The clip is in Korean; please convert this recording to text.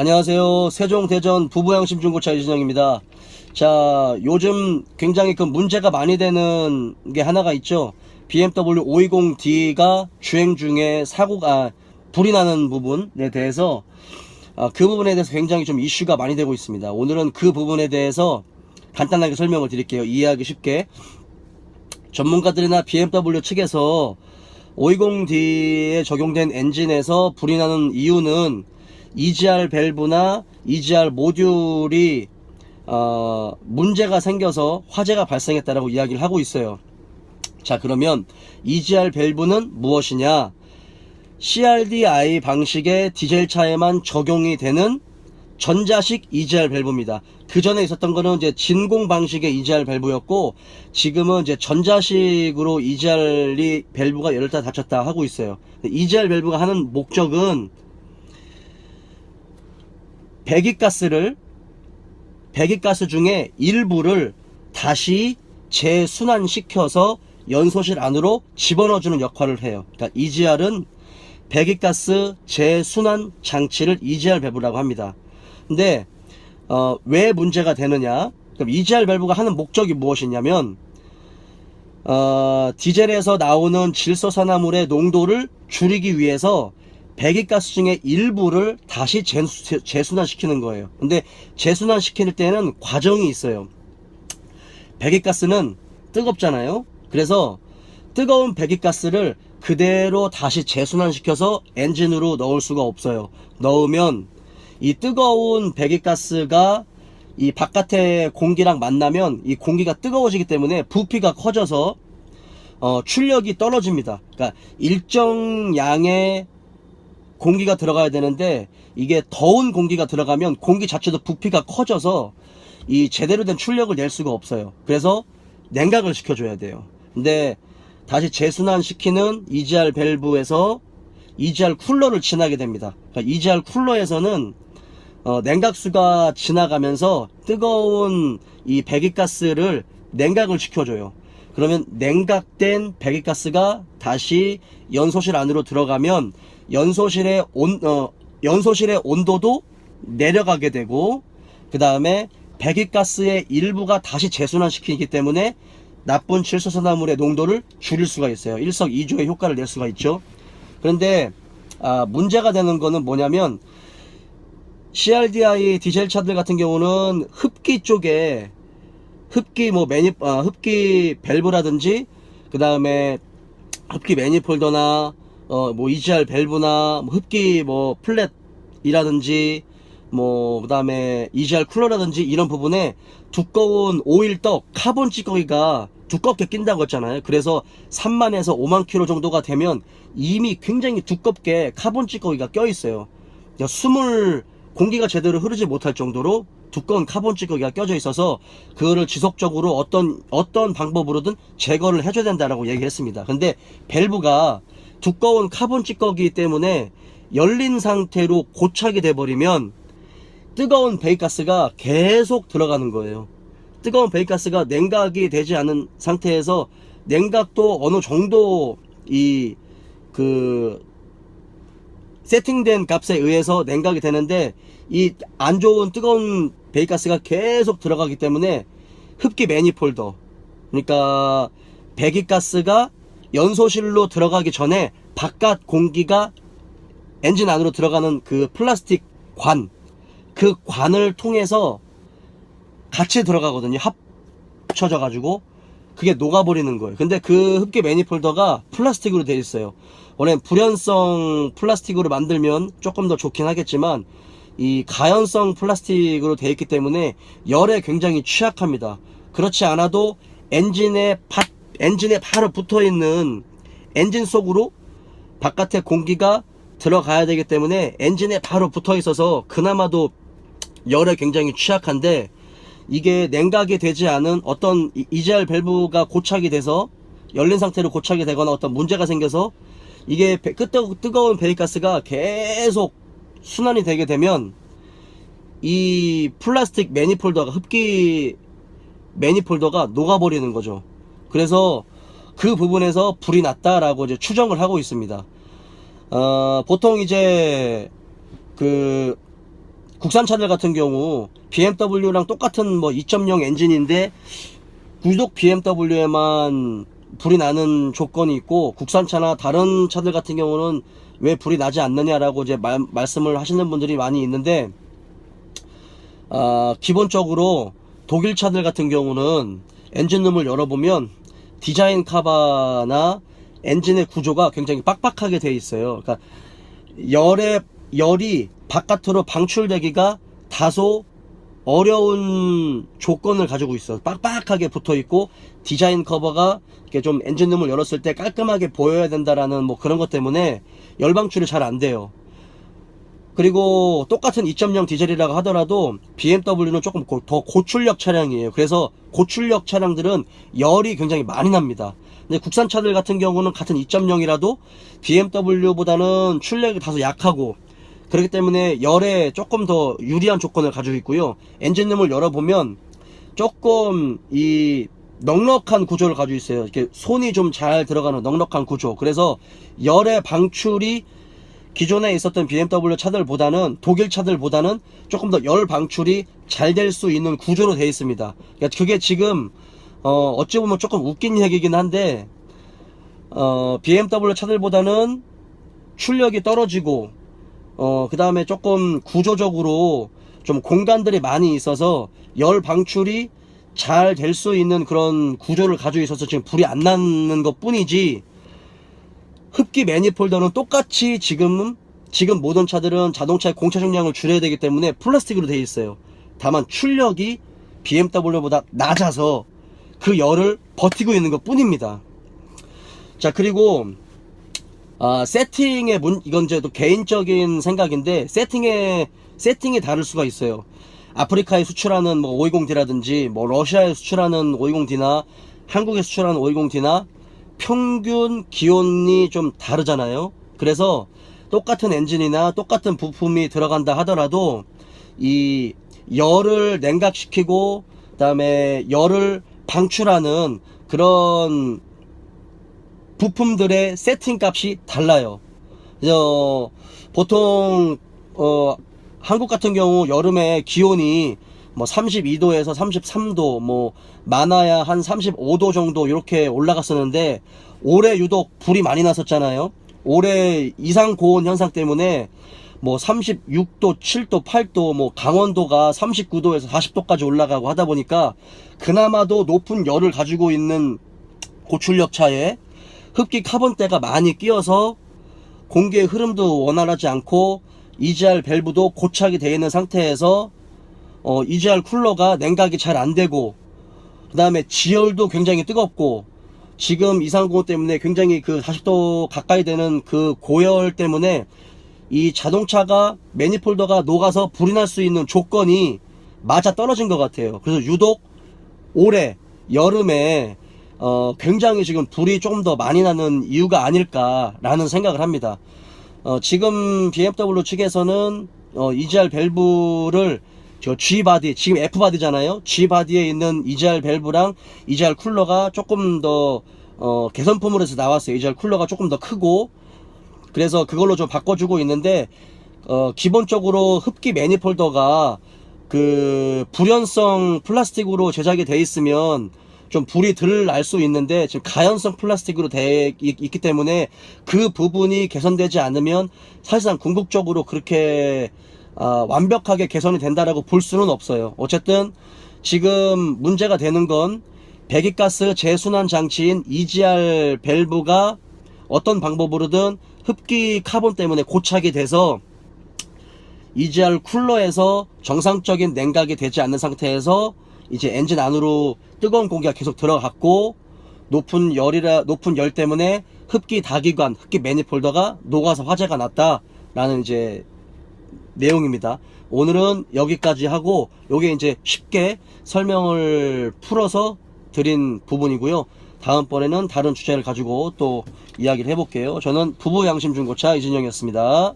안녕하세요. 세종대전 부부양심 중고차 이진영입니다. 자, 요즘 굉장히 그 문제가 많이 되는 게 하나가 있죠. BMW 520D가 주행 중에 사고가, 불이 나는 부분에 대해서 아, 그 부분에 대해서 굉장히 좀 이슈가 많이 되고 있습니다. 오늘은 그 부분에 대해서 간단하게 설명을 드릴게요. 이해하기 쉽게. 전문가들이나 BMW 측에서 520D에 적용된 엔진에서 불이 나는 이유는 EGR 밸브나 EGR 모듈이 어, 문제가 생겨서 화재가 발생했다라고 이야기를 하고 있어요. 자 그러면 EGR 밸브는 무엇이냐? CRDI 방식의 디젤차에만 적용이 되는 전자식 EGR 밸브입니다. 그 전에 있었던 거는 이제 진공 방식의 EGR 밸브였고 지금은 이제 전자식으로 EGR이 밸브가 열렸다 닫혔다 하고 있어요. EGR 밸브가 하는 목적은 배기가스를 배기가스 중에 일부를 다시 재순환시켜서 연소실 안으로 집어넣어주는 역할을 해요. 그러니까 EGR은 배기가스 재순환 장치를 EGR 밸브라고 합니다. 근데 어, 왜 문제가 되느냐? 그럼 EGR 밸브가 하는 목적이 무엇이냐면 어, 디젤에서 나오는 질소산화물의 농도를 줄이기 위해서 배기가스 중에 일부를 다시 재수, 재순환시키는 거예요. 근데 재순환시킬 때는 과정이 있어요. 배기가스는 뜨겁잖아요. 그래서 뜨거운 배기가스를 그대로 다시 재순환시켜서 엔진으로 넣을 수가 없어요. 넣으면 이 뜨거운 배기가스가 이 바깥의 공기랑 만나면 이 공기가 뜨거워지기 때문에 부피가 커져서 어, 출력이 떨어집니다. 그러니까 일정 양의 공기가 들어가야 되는데 이게 더운 공기가 들어가면 공기 자체도 부피가 커져서 이 제대로 된 출력을 낼 수가 없어요. 그래서 냉각을 시켜줘야 돼요. 근데 다시 재순환 시키는 EGR 밸브에서 EGR 쿨러를 지나게 됩니다. 그러니까 EGR 쿨러에서는 어, 냉각수가 지나가면서 뜨거운 이 배기가스를 냉각을 시켜줘요. 그러면 냉각된 배기가스가 다시 연소실 안으로 들어가면 연소실의 온, 어, 연소실의 온도도 내려가게 되고, 그 다음에 배기가스의 일부가 다시 재순환시키기 때문에 나쁜 질소산화물의 농도를 줄일 수가 있어요. 일석이조의 효과를 낼 수가 있죠. 그런데, 아, 문제가 되는 거는 뭐냐면, CRDI 디젤 차들 같은 경우는 흡기 쪽에 흡기 뭐 매니 아, 흡기 밸브라든지 그 다음에 흡기 매니폴더나 어 뭐 EGR 밸브나 뭐 흡기 뭐 플랫이라든지 뭐 그다음에 EGR 쿨러라든지 이런 부분에 두꺼운 오일 떡 카본 찌꺼기가 두껍게 낀다고 했잖아요. 그래서 3만에서 5만 킬로 정도가 되면 이미 굉장히 두껍게 카본 찌꺼기가 껴 있어요. 그러니까 숨을 공기가 제대로 흐르지 못할 정도로 두꺼운 카본 찌꺼기가 껴져 있어서 그거를 지속적으로 어떤 어떤 방법으로든 제거를 해줘야 된다라고 얘기했습니다. 근데 밸브가 두꺼운 카본 찌꺼기 때문에 열린 상태로 고착이 돼버리면 뜨거운 배기가스가 계속 들어가는 거예요. 뜨거운 배기가스가 냉각이 되지 않은 상태에서 냉각도 어느 정도 이 그 세팅된 값에 의해서 냉각이 되는데 이 안 좋은 뜨거운 배기가스가 계속 들어가기 때문에 흡기 매니폴더 그러니까 배기가스가 연소실로 들어가기 전에 바깥 공기가 엔진 안으로 들어가는 그 플라스틱 관, 그 관을 통해서 같이 들어가거든요. 합쳐져 가지고 그게 녹아버리는 거예요. 근데 그 흡기 매니폴더가 플라스틱으로 되어 있어요. 원래 불연성 플라스틱으로 만들면 조금 더 좋긴 하겠지만 이 가연성 플라스틱으로 되어 있기 때문에 열에 굉장히 취약합니다. 그렇지 않아도 엔진에 바, 엔진에 바로 붙어 있는 엔진 속으로 바깥에 공기가 들어가야 되기 때문에 엔진에 바로 붙어 있어서 그나마도 열에 굉장히 취약한데 이게 냉각이 되지 않은 어떤 EGR 밸브가 고착이 돼서 열린 상태로 고착이 되거나 어떤 문제가 생겨서 이게 뜨거운 배기가스가 계속 순환이 되게 되면 이 플라스틱 매니폴더가 흡기 매니폴더가 녹아버리는 거죠. 그래서 그 부분에서 불이 났다라고 이제 추정을 하고 있습니다. 어, 보통 이제 그 국산 차들 같은 경우 BMW랑 똑같은 뭐 2.0 엔진인데 유독 BMW에만 불이 나는 조건이 있고 국산차나 다른 차들 같은 경우는 왜 불이 나지 않느냐라고 이제 말, 말씀을 하시는 분들이 많이 있는데 아, 기본적으로 독일 차들 같은 경우는 엔진룸을 열어보면 디자인 카바나 엔진의 구조가 굉장히 빡빡하게 되어 있어요. 그러니까 열의 열이 바깥으로 방출되기가 다소 어려운 조건을 가지고 있어. 빡빡하게 붙어 있고 디자인 커버가 이렇게 좀 엔진룸을 열었을 때 깔끔하게 보여야 된다라는 뭐 그런 것 때문에 열 방출이 잘 안 돼요. 그리고 똑같은 2.0 디젤이라고 하더라도 BMW는 조금 고- 더 고출력 차량이에요. 그래서 고출력 차량들은 열이 굉장히 많이 납니다. 근데 국산 차들 같은 경우는 같은 2.0이라도 BMW보다는 출력이 다소 약하고 그렇기 때문에 열에 조금 더 유리한 조건을 가지고 있고요. 엔진룸을 열어보면 조금 이 넉넉한 구조를 가지고 있어요. 이렇게 손이 좀 잘 들어가는 넉넉한 구조. 그래서 열의 방출이 기존에 있었던 BMW 차들보다는 독일 차들보다는 조금 더 열 방출이 잘 될 수 있는 구조로 되어 있습니다. 그러니까 그게 지금 어 어찌 보면 조금 웃긴 얘기긴 한데 어 BMW 차들보다는 출력이 떨어지고 어 그 다음에 조금 구조적으로 좀 공간들이 많이 있어서 열 방출이 잘 될 수 있는 그런 구조를 가지고 있어서 지금 불이 안 나는 것 뿐이지 흡기 매니폴더는 똑같이 지금은 지금 모든 차들은 자동차의 공차 중량을 줄여야 되기 때문에 플라스틱으로 되어 있어요. 다만 출력이 BMW보다 낮아서 그 열을 버티고 있는 것 뿐입니다. 자 그리고 아, 세팅의 문 이건 이제 또 개인적인 생각인데 세팅의 세팅이 다를 수가 있어요. 아프리카에 수출하는 뭐 520D라든지 뭐 러시아에 수출하는 520D나 한국에 수출하는 520D나 평균 기온이 좀 다르잖아요. 그래서 똑같은 엔진이나 똑같은 부품이 들어간다 하더라도 이 열을 냉각시키고 그 다음에 열을 방출하는 그런 부품들의 세팅 값이 달라요. 어, 보통 어, 한국 같은 경우 여름에 기온이 뭐 32도에서 33도 뭐 많아야 한 35도 정도 이렇게 올라갔었는데 올해 유독 불이 많이 났었잖아요. 올해 이상 고온 현상 때문에 뭐 36도, 7도, 8도, 뭐 강원도가 39도에서 40도까지 올라가고 하다 보니까 그나마도 높은 열을 가지고 있는 고출력 차에 흡기 카본대가 많이 끼어서 공기의 흐름도 원활하지 않고 EGR 밸브도 고착이 되어 있는 상태에서 어, EGR 쿨러가 냉각이 잘 안 되고 그 다음에 지열도 굉장히 뜨겁고 지금 이상고온 때문에 굉장히 그 40도 가까이 되는 그 고열 때문에 이 자동차가 매니폴더가 녹아서 불이 날 수 있는 조건이 맞아 떨어진 것 같아요. 그래서 유독 올해 여름에 어, 굉장히 지금 불이 조금 더 많이 나는 이유가 아닐까라는 생각을 합니다. 어, 지금 BMW 측에서는 어, EGR 밸브를 저 G 바디 지금 F 바디잖아요. G 바디에 있는 EGR 밸브랑 EGR 쿨러가 조금 더 어, 개선품으로 해서 나왔어요. EGR 쿨러가 조금 더 크고 그래서 그걸로 좀 바꿔주고 있는데 어, 기본적으로 흡기 매니폴더가 그 불연성 플라스틱으로 제작이 돼 있으면 좀 불이 덜 날 수 있는데 지금 가연성 플라스틱으로 돼 있, 있기 때문에 그 부분이 개선되지 않으면 사실상 궁극적으로 그렇게 아, 완벽하게 개선이 된다라고 볼 수는 없어요. 어쨌든 지금 문제가 되는 건 배기가스 재순환 장치인 EGR 밸브가 어떤 방법으로든 흡기 카본 때문에 고착이 돼서 EGR 쿨러에서 정상적인 냉각이 되지 않는 상태에서 이제 엔진 안으로 뜨거운 공기가 계속 들어갔고 높은 열이라 높은 열 때문에 흡기 다기관, 흡기 매니폴더가 녹아서 화재가 났다라는 이제 내용입니다. 오늘은 여기까지 하고 요게 이제 쉽게 설명을 풀어서 드린 부분이고요. 다음번에는 다른 주제를 가지고 또 이야기를 해볼게요. 저는 부부 양심 중고차 이진영이었습니다.